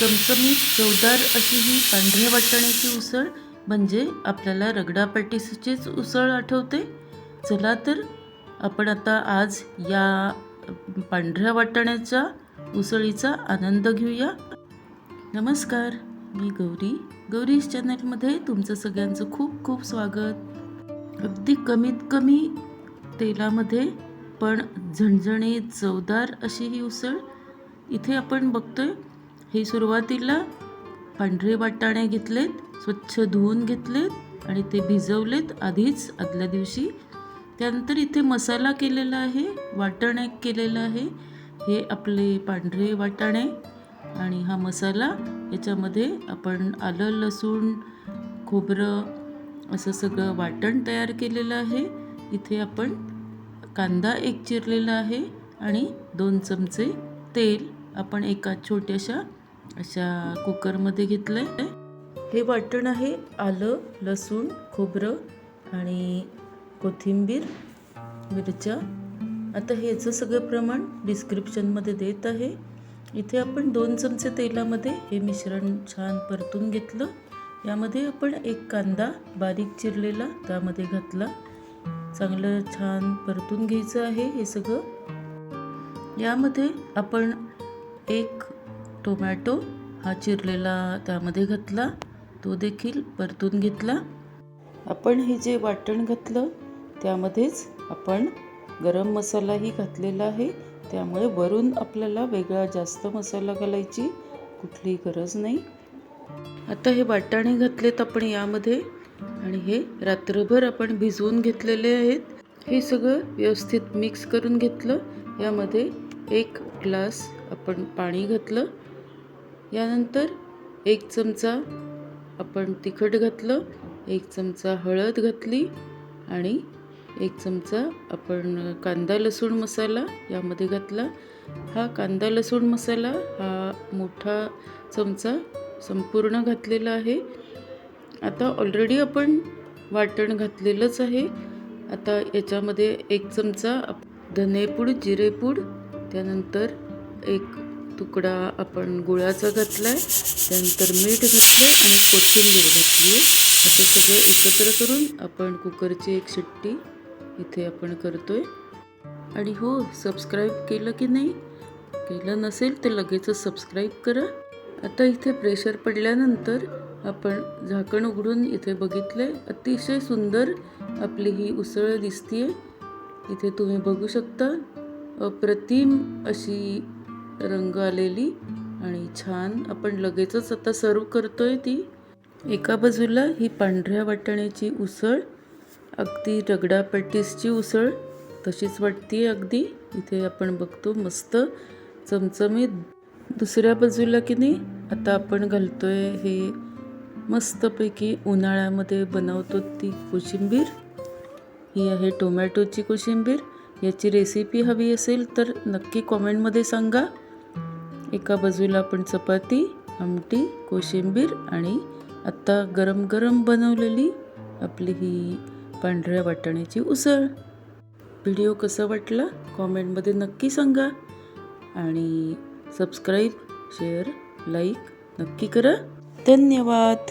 चमचमीत चवदार अशी ही पांढऱ्या वाटाण्याची उसळ म्हणजे आपल्याला रगडापॅटीसचीच उसळ आठवते. चला तर आपण आता आज या पांढऱ्या वाटाण्याच्या उसळीचा आनंद घेऊया. नमस्कार मी गौरी. गौरीज चॅनलमध्ये तुमचं सगळ्यांचं खूप खूप स्वागत. अगदी कमीत कमी तेलामध्ये पण झणझणीत चवदार अशी ही उसळ इथे आपण बघतोय. हे सुरुवातीला पांढरे वाटाणे घेतलेत स्वच्छ धुवून घेतलेत आणि ते भिजवलेत आधीच आदल्या दिवशी. त्यानंतर इथे मसाला केलेला आहे वाटण एक केलेलं आहे. हे आपले पांढरे वाटाणे आणि हा मसाला याच्यामध्ये आपण आलं लसूण खोबरं असं सगळं वाटण तयार केलेलं आहे. इथे आपण कांदा एक चिरलेला आहे आणि दोन चमचे तेल. आपण एका छोट्याशा अशा कुकरमध्ये घेतलं आहे हे वाटण आहे आलं लसूण खोबरं आणि कोथिंबीर मिरच्या. आता ह्याचं सगळं प्रमाण डिस्क्रिप्शनमध्ये देत आहे. इथे आपण दोन चमचे तेलामध्ये हे मिश्रण छान परतून घेतलं. यामध्ये आपण एक कांदा बारीक चिरलेला त्यामध्ये घातला. चांगलं छान परतून घ्यायचं आहे हे सगळं. यामध्ये आपण एक टोमॅटो हा चिरलेला त्यामध्ये घातला. तो देखील परतून घेतला. आपण हे जे वाटण घातलं त्यामध्येच आपण गरम मसालाही घातलेला आहे. त्यामुळे वरून आपल्याला वेगळा जास्त मसाला घालायची कुठलीही गरज नाही. आता हे वाटाणे घातलेत आपण यामध्ये आणि हे रात्रभर आपण भिजवून घेतलेले आहेत. हे सगळं व्यवस्थित मिक्स करून घेतलं. यामध्ये एक ग्लास आपण पाणी घातलं. यानंतर एक चमचा आपण तिखट घातलं एक चमचा हळद घातली आणि एक चमचा आपण कांदा लसूण मसाला यामध्ये घातला. हा कांदा लसूण मसाला हा मोठा चमचा संपूर्ण घातलेला आहे. आता ऑलरेडी आपण वाटण घातलेलंच आहे. आता याच्यामध्ये एक चमचा धनेपूड जिरेपूड त्यानंतर एक तुकडा आपण गुळाचा घातला आहे त्यानंतर मीठ घातलं आणि कोथिंबीर घातली. आहे असं सगळं एकत्र करून आपण कुकरची एक शिट्टी इथे आपण करतोय. आणि हो सबस्क्राईब केलं की नाही? केलं नसेल तर लगेचच सबस्क्राईब करा. आता इथे प्रेशर पडल्यानंतर आपण झाकण उघडून इथे बघितले अतिशय सुंदर आपली ही उसळ दिसतीये. इथे तुम्ही बघू शकता अप्रतिम अशी रंग आलेली आणि छान आपण लगेचच आता सर्व करतोय ती. एका बाजूला ही पांढऱ्या वाटाण्याची उसळ अगदी रगडा पॅटीसची उसळ तशीच वाटते अगदी. इथे आपण बघतो मस्त चमचमीत. दुसऱ्या बाजूला की नाही आता आपण घालतोय हे मस्तपैकी उन्हाळ्यामध्ये बनवतो ती कोशिंबीर. ही आहे टोमॅटोची कोशिंबीर. याची रेसिपी हवी असेल तर नक्की कॉमेंटमध्ये सांगा. एका बाजूला आपण चपाती आमटी कोशिंबीर आणि आत्ता गरम गरम बनवलेली आपली ही पांढऱ्या वाटाण्याची उसळ. व्हिडिओ कसा वाटला कॉमेंटमध्ये नक्की सांगा आणि सबस्क्राईब शेअर लाईक नक्की करा. धन्यवाद.